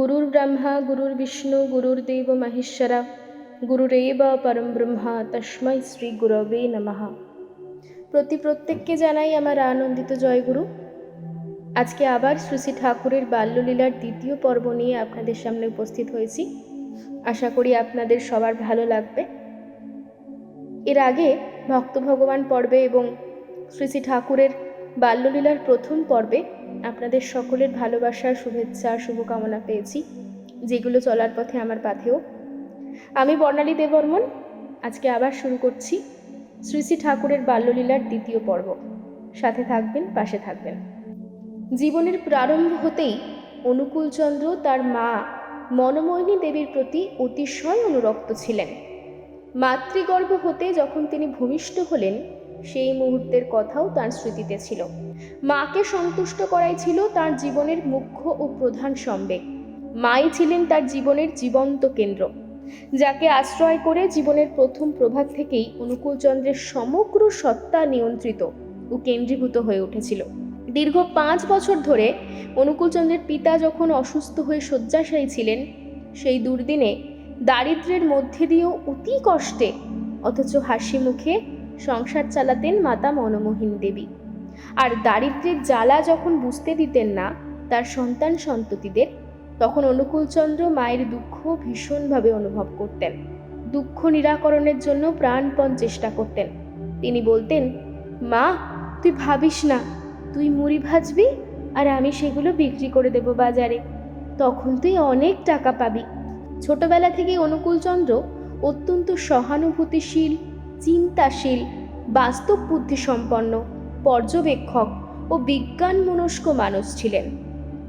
গুরুর ব্রহ্মা গুরুর বিষ্ণু গুরুর গুরুর্দেব মহেশ্বরা গুরুরেব পরম ব্রহ্মা তস্মৈ শ্রী গুরবে নমঃ প্রতি প্রত্যেককে জানাই আমার আনন্দিত জয়গুরু আজকে আবার শ্রী ঠাকুরের বাল্যলীলার দ্বিতীয় পর্ব নিয়ে আপনাদের সামনে উপস্থিত হয়েছি। আশা করি আপনাদের সবার ভালো লাগবে। এর আগে ভক্ত ভগবান পর্বে এবং শ্রী ঠাকুরের বাল্যলীলার প্রথম পর্বে আপনাদের সকলের ভালোবাসার শুভেচ্ছা, শুভকামনা পেয়েছি, যেগুলো চলার পথে আমার পাথেও আমি বর্ণালী দেববর্মন, আজকে আবার শুরু করছি শ্রী শ্রী ঠাকুরের বাল্যলীলার দ্বিতীয় পর্ব। সাথে থাকবেন, পাশে থাকবেন। জীবনের প্রারম্ভ হতেই অনুকূলচন্দ্র তার মা মনমোহিনী দেবীর প্রতি অতিশয় অনুরক্ত ছিলেন। মাতৃগর্ভ হতে যখন তিনি ভূমিষ্ঠ হলেন সেই মুহূর্তের কথাও তার স্মৃতিতে ছিল। মাকে সন্তুষ্ট করাই ছিল তার জীবনের মুখ্য ও প্রধান সম্বেগ। মাই ছিলেন তার জীবনের জীবন্ত কেন্দ্র, যাকে আশ্রয় করে জীবনের প্রথম প্রভাত থেকেই অনুকূলচন্দ্রের সমগ্র সত্তা নিয়ন্ত্রিত ও কেন্দ্রীভূত হয়ে উঠেছিল। দীর্ঘ পাঁচ বছর ধরে অনুকূলচন্দ্রের পিতা যখন অসুস্থ হয়ে শয্যাশায়ী ছিলেন, সেই দুর্দিনে দারিদ্র্যের মধ্যে দিয়েও অতি কষ্টে, অথচ হাসি মুখে সংসার চালাতেন মাতা মনমোহিনী দেবী। আর দারিদ্র্যের জ্বালা যখন বুঝতে দিতেন না, তার সন্তান সন্ততিদের, তখন অনুকূলচন্দ্র মায়ের দুঃখ ভীষণভাবে অনুভব করতেন। দুঃখ নিরাকরণের জন্য প্রাণপণ চেষ্টা করতেন। তিনি বলতেন, মা, তুই ভাবিস না, তুই মুড়ি ভাজবি আর আমি সেগুলো বিক্রি করে দেব বাজারে। তখন তুই অনেক টাকা পাবি। ছোটবেলা থেকেই অনুকূলচন্দ্র অত্যন্ত সহানুভূতিশীল চিন্তাশীল, বাস্তব বুদ্ধিসম্পন্ন, পর্যবেক্ষক ও বিজ্ঞান মনস্ক মানুষ ছিলেন।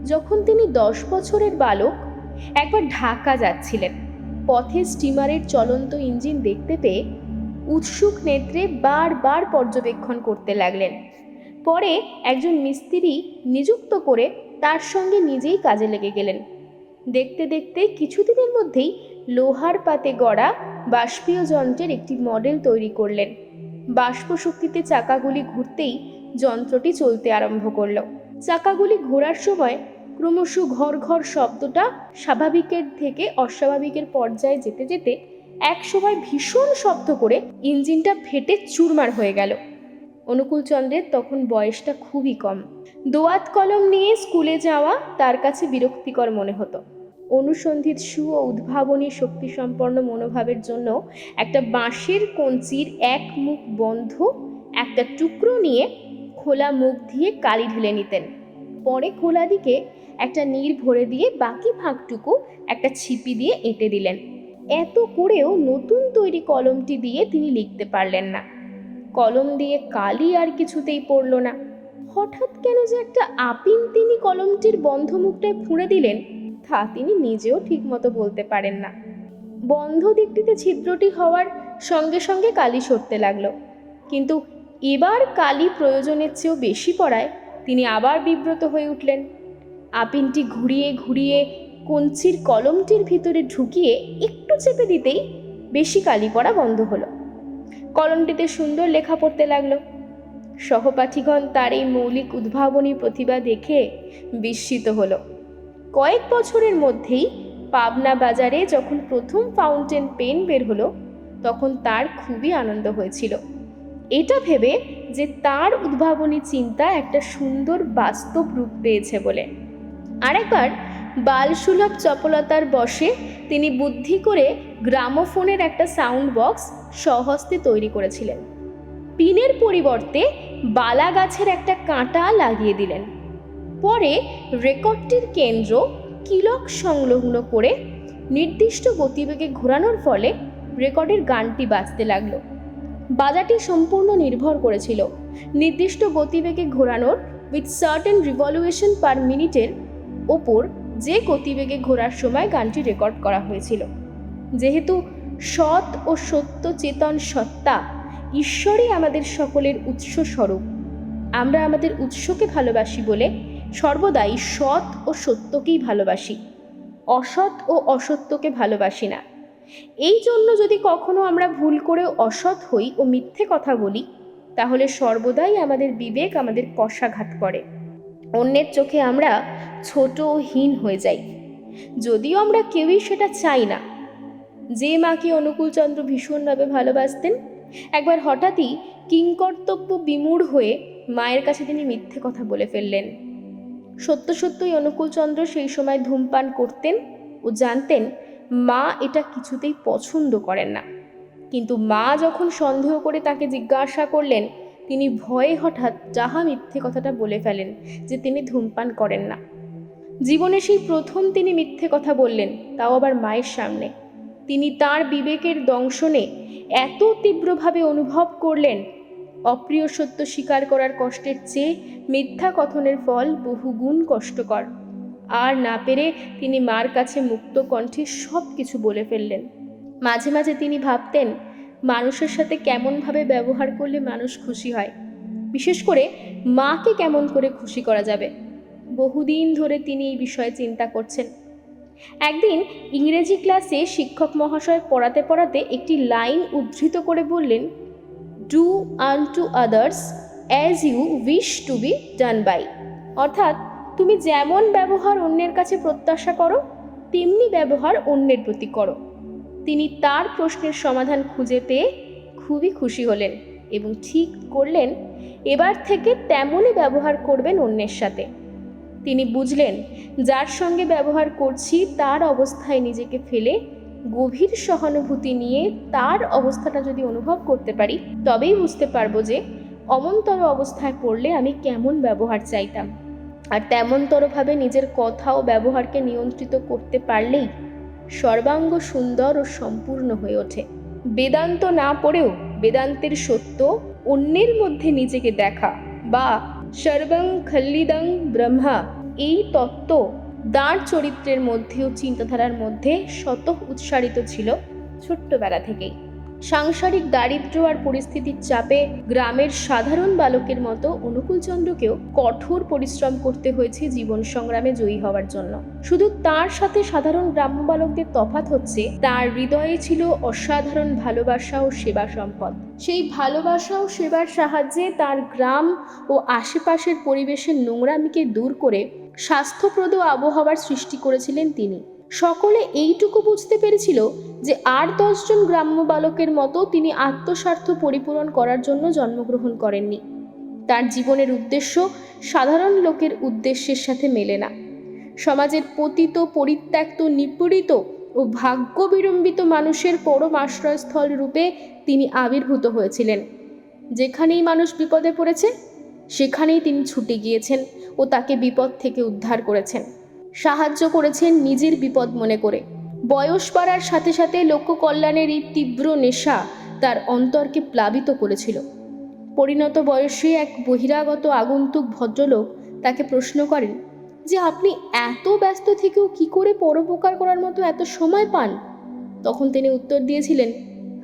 যখন তিনি দশ বছরের বালক, একবার ঢাকা যাচ্ছিলেন। পথে স্টিমারের চলন্ত ইঞ্জিন দেখতে পেয়ে উৎসুক নেত্রে বারবার পর্যবেক্ষণ করতে লাগলেন। পরে একজন মিস্ত্রি নিযুক্ত করে তার সঙ্গে নিজেই কাজে লেগে গেলেন। দেখতে দেখতে কিছুদিনের মধ্যেই লোহার পাতে গড়া বাষ্পীয় যন্ত্রের একটি মডেল তৈরি করলেন। বাষ্প শক্তিতে চাকাগুলি ঘুরতেই যন্ত্রটি চলতে আরম্ভ করল। চাকাগুলি ঘোরার সময় ক্রমশ ঘর ঘর শব্দটা স্বাভাবিকের থেকে অস্বাভাবিকের পর্যায়ে যেতে যেতে এক সময় ভীষণ শব্দ করে ইঞ্জিনটা ফেটে চুরমার হয়ে গেল। অনুকূলচন্দ্রের তখন বয়সটা খুবই কম। দোয়াত কলম নিয়ে স্কুলে যাওয়া তার কাছে বিরক্তিকর মনে হতো। অনুসন্ধিৎসু ও উদ্ভাবনী শক্তিসম্পন্ন মনোভাবের জন্য একটা বাঁশের কঞ্চির এক মুখ বন্ধ, একটা টুকরো নিয়ে খোলা মুখ দিয়ে কালি ঢেলে নিতেন। পরে খোলা দিকে একটা নীর ভরে দিয়ে বাকি ভাগটুকু একটা ছিপি দিয়ে এঁটে দিলেন। এত করেও নতুন তৈরি কলমটি দিয়ে তিনি লিখতে পারলেন না। কলম দিয়ে কালি আর কিছুতেই পড়ল না। হঠাৎ কেন যে একটা আপিন তিনি কলমটির বন্ধ মুখটায় ফুঁড়ে দিলেন? তা তিনি নিজেও ঠিকমতো বলতে পারেন না। বন্ধ দিকটিতে ছিদ্রটি হওয়ার সঙ্গে সঙ্গে কালি সরতে লাগল। কিন্তু এবার কালি প্রয়োজনের চেয়েও বেশি পড়ায় তিনি আবার বিব্রত হয়ে উঠলেন। আপিনটি ঘুরিয়ে ঘুরিয়ে কঞ্চির কলমটির ভিতরে ঢুকিয়ে একটু চেপে দিতেই বেশি কালি পড়া বন্ধ হলো। কলমটিতে সুন্দর লেখা পড়তে লাগল। সহপাঠীগণ তার এই মৌলিক উদ্ভাবনী প্রতিভা দেখে বিস্মিত হলো। কয়েক বছরের মধ্যেই পাবনা বাজারে যখন প্রথম ফাউন্টেন পেন বের হলো, তখন তার খুবই আনন্দ হয়েছিল। এটা ভেবে যে তার উদ্ভাবনী চিন্তা একটা সুন্দর বাস্তব রূপ পেয়েছে বলে। আরেকবার বালসুলভ চপলতার বসে তিনি বুদ্ধি করে গ্রামোফোনের একটা সাউন্ড বক্স স্বহস্তে তৈরি করেছিলেন। পিনের পরিবর্তে বালা গাছের একটা কাঁটা লাগিয়ে দিলেন। পরে রেকর্ডটির কেন্দ্র কিলক সংলগ্ন করে নির্দিষ্ট গতিবেগে ঘোরানোর ফলে রেকর্ডের গানটি বাজতে লাগল। বাজাটি সম্পূর্ণ নির্ভর করেছিল। নির্দিষ্ট গতিবেগে ঘোরানোর উইথ সার্টেন রিভলিউশন পার মিনিটের ওপর যে গতিবেগে ঘোরার সময় গানটি রেকর্ড করা হয়েছিল। যেহেতু সৎ ও সত্য চেতন সত্তা ঈশ্বরই আমাদের সকলের উৎস স্বরূপ, আমরা আমাদের উৎসকে ভালোবাসি বলে সর্বদাই সৎ ও সত্যকেই ভালোবাসি। অসৎ ও অসত্যকে ভালোবাসি না। এই জন্য যদি কখনো আমরা ভুল করে অসৎ হই ও মিথ্যে কথা বলি, তাহলে সর্বদাই আমাদের বিবেক আমাদের কষাঘাত করে। অন্যের চোখে আমরা ছোট ও হীন হয়ে যাই। যদিও আমরা কেউই সেটা চাই না। যে মাকে অনুকূলচন্দ্র ভীষণভাবে ভালোবাসতেন, একবার হঠাৎই কিংকর্তব্য বিমূঢ় হয়ে মায়ের কাছে তিনি মিথ্যে কথা বলে ফেললেন। সত্য সত্যই অনুকূলচন্দ্র সেই সময় ধূমপান করতেন ও জানতেন মা এটা কিছুতেই পছন্দ করেন না। কিন্তু মা যখন সন্দেহ করে তাকে জিজ্ঞাসা করলেন, তিনি ভয়ে হঠাৎ যাহা মিথ্যে কথাটা বলে ফেলেন যে তিনি ধূমপান করেন না। জীবনে সেই প্রথম তিনি মিথ্যে কথা বললেন, তাও আবার মায়ের সামনে। তিনি তার বিবেকের দংশনে এত তীব্রভাবে অনুভব করলেন অপ্রিয় সত্য স্বীকার করার কষ্টের চেয়ে মিথ্যা কথনের ফল বহুগুণ কষ্টকর। আর না পেরে তিনি মার কাছে মুক্ত কণ্ঠে সব কিছু বলে ফেললেন। মাঝে মাঝে তিনি ভাবতেন, মানুষের সাথে কেমনভাবে ব্যবহার করলে মানুষ খুশি হয়? বিশেষ করে মাকে কেমন করে খুশি করা যাবে? বহুদিন ধরে তিনি এই বিষয়ে চিন্তা করছেন। একদিন ইংরেজি ক্লাসে শিক্ষক মহাশয় পড়াতে পড়াতে একটি লাইন উদ্ধৃত করে বললেন do unto others as you wish to be done by অর্থাৎ, তুমি যেমন ব্যবহার অন্যের কাছে প্রত্যাশা করো, তেমনি ব্যবহার অন্যের প্রতি করো। তিনি তার প্রশ্নের সমাধান খুঁজে পেয়ে খুবই খুশি হলেন এবং ঠিক করলেন, এবার থেকে তেমনই ব্যবহার করবেন অন্যের সাথে। তিনি বুঝলেন, যার সঙ্গে ব্যবহার করছি, তার অবস্থায় নিজেকে ফেলে গভীর সহানুভূতি নিয়ে তার অবস্থাটা যদি অনুভব করতে পারি, তবেই বুঝতে পারব যে অমনতর অবস্থায় পড়লে আমি কেমন ব্যবহার চাইতাম। আর তেমনতরভাবে নিজের কথা ও ব্যবহারকে নিয়ন্ত্রিত করতে পারলেই সর্বাঙ্গ সুন্দর ও সম্পূর্ণ হয়ে ওঠে। বেদান্ত না পড়েও বেদান্তের সত্য অন্যের মধ্যে নিজেকে দেখা বা সর্বং খল্লিদং ব্রহ্মা এই তত্ত্ব দাঁড় চরিত্রের মধ্যেও চিন্তাধারার মধ্যে শত উৎসারিত ছিল ছোট্টবেলা থেকেই। সাংসারিক দারিদ্র্য আর পরিস্থিতির চাপে গ্রামের সাধারণ বালকের মতো অনুকূলচন্দ্রকেও কঠোর পরিশ্রম করতে হয়েছে জীবন সংগ্রামে জয়ী হওয়ার জন্য। শুধু তার সাথে সাধারণ গ্রাম্য বালকদের তফাত হচ্ছে, তার হৃদয়ে ছিল অসাধারণ ভালোবাসা ও সেবা সম্পদ। সেই ভালোবাসা ও সেবার সাহায্যে তার গ্রাম ও আশেপাশের পরিবেশের নোংরামিকে দূর করে স্বাস্থ্যপ্রদ আবহাওয়ার সৃষ্টি করেছিলেন তিনি। সকলে এইটুকু বুঝতে পেরেছিল যে আর দশজন গ্রাম্য বালকের মতো তিনি আত্মস্বার্থ পরিপূরণ করার জন্য জন্মগ্রহণ করেননি। তার জীবনের উদ্দেশ্য সাধারণ লোকের উদ্দেশ্যের সাথে মেলে না। সমাজের পতিত, পরিত্যক্ত, নিপীড়িত ও ভাগ্য বিড়ম্বিত মানুষের পরম আশ্রয়স্থল রূপে তিনি আবির্ভূত হয়েছিলেন। যেখানেই মানুষ বিপদে পড়েছে, সেখানেই তিনি ছুটে গিয়েছেন ও তাকে বিপদ থেকে উদ্ধার করেছেন। সাহায্য করেছেন নিজের বিপদ মনে করে। বয়স বাড়ার সাথে সাথে লোক কল্যাণের এই তীব্র নেশা তার অন্তরকে প্লাবিত করেছিল। পরিণত বয়সে এক বহিরাগত আগন্তুক ভদ্রলোক তাকে প্রশ্ন করেন, যে আপনি এত ব্যস্ত থেকেও কি করে পরোপকার করার মতো এত সময় পান? তখন তিনি উত্তর দিয়েছিলেন,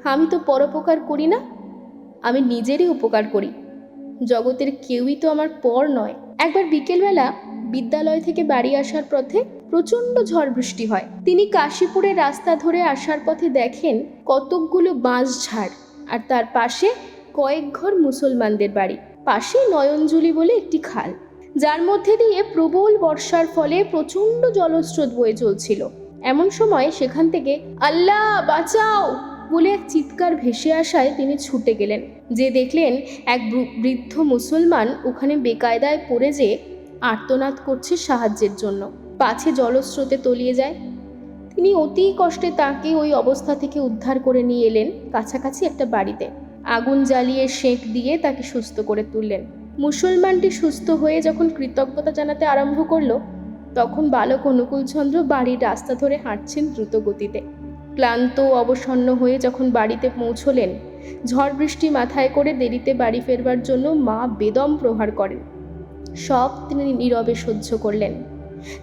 আমি তো পরোপকার করি না, আমি নিজেরই উপকার করি। জগতের কেউই তো আমার পর নয়। একবার বিকেলবেলা বিদ্যালয় থেকে বাড়ি আসার পথে প্রচণ্ড ঝড় বৃষ্টি হয়। তিনি কাশীপুরের রাস্তা ধরে আসার পথে দেখেন কতকগুলো বাঁশ ঝাড় আর তার পাশে কয়েক ঘর মুসলমানদের বাড়ি পাশে নয়নজুলি বলে একটি খাল। যার মধ্যে দিয়ে প্রবল বর্ষার ফলে প্রচণ্ড জলস্রোত বয়ে চলছিল। এমন সময় সেখান থেকে আল্লাহ, বাঁচাও! বলে এক চিৎকার ভেসে আসায় তিনি ছুটে গেলেন। যে দেখলেন এক বৃদ্ধ মুসলমান ওখানে বেকায়দায় পড়ে যে আর্তনাদ করছে সাহায্যের জন্য। পাছে জলস্রোতে তলিয়ে যায়। তিনি অতি কষ্টে তাকে ওই অবস্থা থেকে উদ্ধার করে নিয়ে এলেন কাছাকাছি একটা বাড়িতে। আগুন জ্বালিয়ে সেঁক দিয়ে তাকে সুস্থ করে তুললেন। মুসলমানটি সুস্থ হয়ে যখন কৃতজ্ঞতা জানাতে আরম্ভ করল, তখন বালক অনুকূলচন্দ্র বাড়ির রাস্তা ধরে হাঁটছেন দ্রুত গতিতে ক্লান্ত অবসন্ন হয়ে যখন বাড়িতে পৌঁছলেন, ঝড় বৃষ্টি মাথায় করে দেরিতে বাড়ি ফেরবার জন্য মা বেদম প্রহার করেন। সব তিনি নীরবে সহ্য করলেন।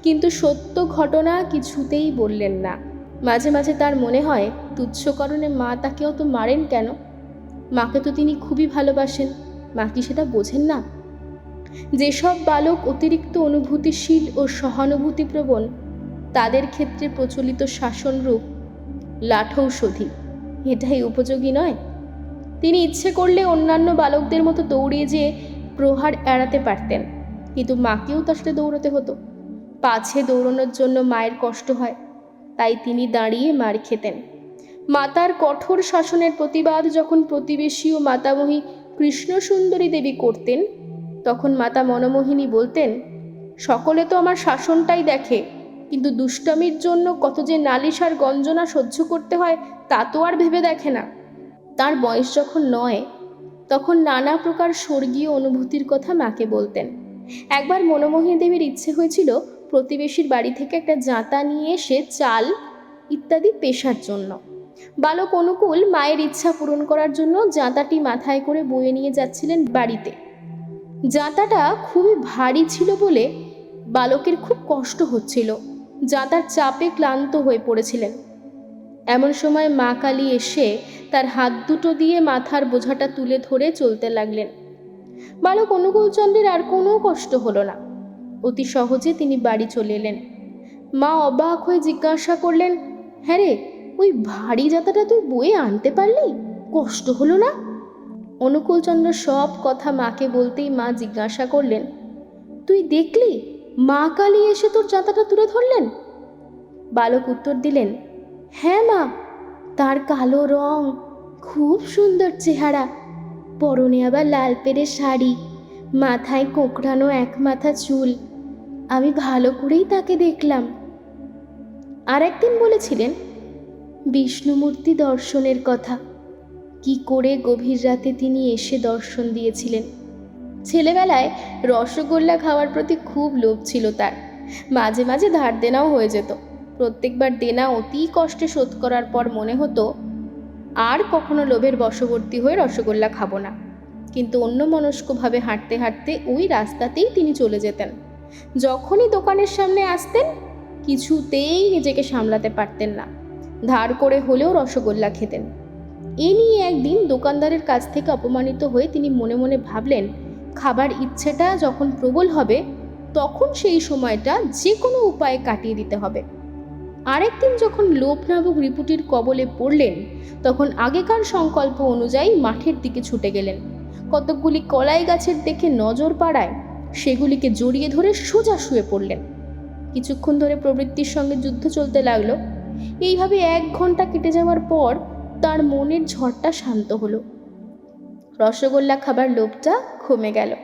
কিন্তু সত্য ঘটনা কিছুতেই বললেন না। মাঝে মাঝে তার মনে হয়, তুচ্ছকরণে মা তাকে অত মারেন কেন? মাকে তো তিনি খুবই ভালোবাসেন, মা কি সেটা বোঝেন না? যেসব বালক অতিরিক্ত অনুভূতিশীল ও সহানুভূতিপ্রবণ, তাদের ক্ষেত্রে প্রচলিত শাসনরূপ লাঠৌষধি এটাই উপযোগী নয়? তিনি ইচ্ছে করলে অন্যান্য বালকদের মতো দৌড়িয়ে যেয়ে প্রহার এড়াতে পারতেন। কিন্তু মাকেও তার সাথে দৌড়াতে হতো। পাছে দৌড়ানোর জন্য মায়ের কষ্ট হয়, তাই তিনি দাঁড়িয়ে মার খেতেন। মাতার কঠোর শাসনের প্রতিবাদ যখন প্রতিবেশী ও মাতামহী কৃষ্ণসুন্দরী দেবী করতেন, তখন মাতা মনমোহিনী বলতেন, সকলে তো আমার শাসনটাই দেখে, কিন্তু দুষ্টামির জন্য কত যে নালিশ আর গঞ্জনা সহ্য করতে হয়, তা তো আর ভেবে দেখে না। তার বয়স যখন নয়, তখন নানা প্রকার স্বর্গীয় অনুভূতির কথা মাকে বলতেন। একবার মনমোহিনী দেবীর ইচ্ছে হয়েছিল প্রতিবেশীর বাড়ি থেকে একটা জাঁতা নিয়ে এসে চাল ইত্যাদি পেশার জন্য। বালক অনুকূল মায়ের ইচ্ছা পূরণ করার জন্য জাঁতাটি মাথায় করে বয়ে নিয়ে যাচ্ছিলেন বাড়িতে। জাঁতাটা খুবই ভারী ছিল বলে বালকের খুব কষ্ট হচ্ছিল। জাঁতার চাপে ক্লান্ত হয়ে পড়েছিলেন। এমন সময় মা কালী এসে তার হাত দুটো দিয়ে মাথার বোঝাটা তুলে ধরে চলতে লাগলেন। বালক অনুকূলচন্দ্রের আর কোনো কষ্ট হলো না। অতি সহজে তিনি বাড়ি চলে এলেন। মা অবাক হয়ে জিজ্ঞাসা করলেন হ্যাঁ রে, ওই ভারী যাতাটা তুই বয়ে আনতে পারলি? কষ্ট হলো না? অনুকূলচন্দ্র সব কথা মাকে বলতেই মা জিজ্ঞাসা করলেন, তুই দেখলি? মা কালী এসে তোর চাতাটা তুলে ধরলেন? বালক উত্তর দিলেন হ্যাঁ মা, তার কালো রং, খুব সুন্দর চেহারা পরনে আবার লাল পেরে শাড়ি, মাথায় কোঁকড়ানো এক মাথা চুল। আমি ভালো করেই তাকে দেখলাম। আর একদিন বলেছিলেন, বিষ্ণুমূর্তি দর্শনের কথা। কি করে গভীর রাতে তিনি এসে দর্শন দিয়েছিলেন? ছেলেবেলায় রসগোল্লা খাওয়ার প্রতি খুব লোভ ছিল তার। মাঝে মাঝে ধার দেনাও হয়ে যেত। প্রত্যেকবার দেনা অতি কষ্টে শোধ করার পর মনে হতো আর কখনো লোভের বশবর্তী হয়ে রসগোল্লা খাব না। কিন্তু অন্য মনস্কভাবে হাঁটতে হাঁটতে ওই রাস্তাতেই তিনি চলে যেতেন। যখনই দোকানের সামনে আসতেন, কিছুতেই নিজেকে সামলাতে পারতেন না। ধার করে হলেও রসগোল্লা খেতেন। এ নিয়ে একদিন দোকানদারের কাছ থেকে অপমানিত হয়ে তিনি মনে মনে ভাবলেন, খাবার ইচ্ছেটা যখন প্রবল হবে, তখন সেই সময়টা যে কোনো উপায়ে কাটিয়ে দিতে হবে। আরেকদিন যখন লোভ নামক রিপুটির কবলে পড়লেন, তখন আগেকার সংকল্প অনুযায়ী মাঠের দিকে ছুটে গেলেন। কতকগুলি কলাই গাছের দেখে নজর পাড়ায় সেগুলিকে জড়িয়ে ধরে সোজা শুয়ে পড়লেন। কিছুক্ষণ ধরে প্রবৃত্তির সঙ্গে যুদ্ধ চলতে লাগল। এইভাবে এক ঘণ্টা কেটে যাওয়ার পর তার মনের ঝড়টা শান্ত হলো। রসগোল্লা খাবার লোভটা কমে গেল।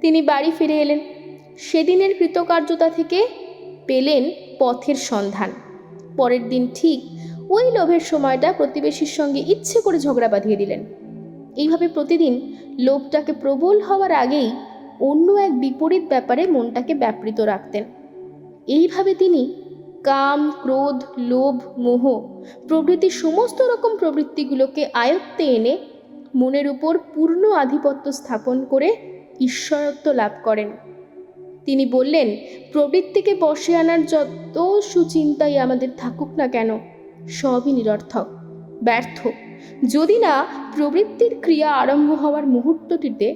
তিনি বাড়ি ফিরে এলেন। সেদিনের কৃতকার্যতা থেকে পেলেন পথের সন্ধান। পরের দিন ঠিক ওই লোভের সময়টা প্রতিবেশীর সঙ্গে ইচ্ছে করে ঝগড়া বাঁধিয়ে দিলেন। এইভাবে প্রতিদিন লোভটাকে প্রবল হওয়ার আগেই অন্য এক বিপরীত ব্যাপারে মনটাকে ব্যাপৃত রাখতেন। এইভাবে তিনি কাম, ক্রোধ, লোভ, মোহ প্রভৃতি সমস্ত রকম প্রবৃত্তিগুলোকে আয়ত্তে এনে মনের উপর পূর্ণ আধিপত্য স্থাপন করে ঈশ্বরত্ব লাভ করেন। তিনি বললেন, প্রবৃত্তিকে বসে আনার যত সুচিন্তাই আমাদের থাকুক না কেন, সবই নিরর্থক, ব্যর্থ। যদি না প্রবৃত্তির ক্রিয়া আরম্ভ হওয়ার মুহূর্তটিতে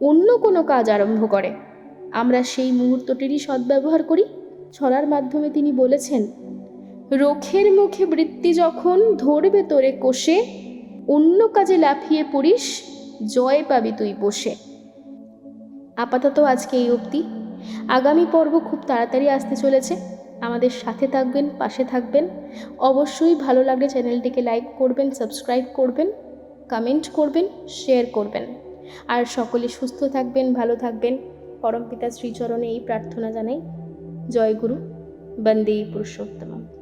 অন্য কোনো কাজ আরম্ভ করে, আমরা সেই মুহূর্তটিরই সদ্ব্যবহার করি? ছড়ার মাধ্যমে তিনি বলেছেন, রোখের মুখে বৃত্তি যখন ধরবে তোরে কোষে, অন্য কাজে লাফিয়ে পড়িস, জয় পাবি তুই বসে। আপাতত আজকে এই অবধি। আগামী পর্ব খুব তাড়াতাড়ি আসতে চলেছে। আমাদের সাথে থাকবেন, পাশে থাকবেন। অবশ্যই ভালো লাগলে চ্যানেলটিকে লাইক করবেন, সাবস্ক্রাইব করবেন, কমেন্ট করবেন, শেয়ার করবেন। আর সকলে সুস্থ থাকবেন, ভালো থাকবেন। পরমপিতা শ্রীচরণে এই প্রার্থনা জানাই। জয় গুরু। বন্দে পুরুষোত্তম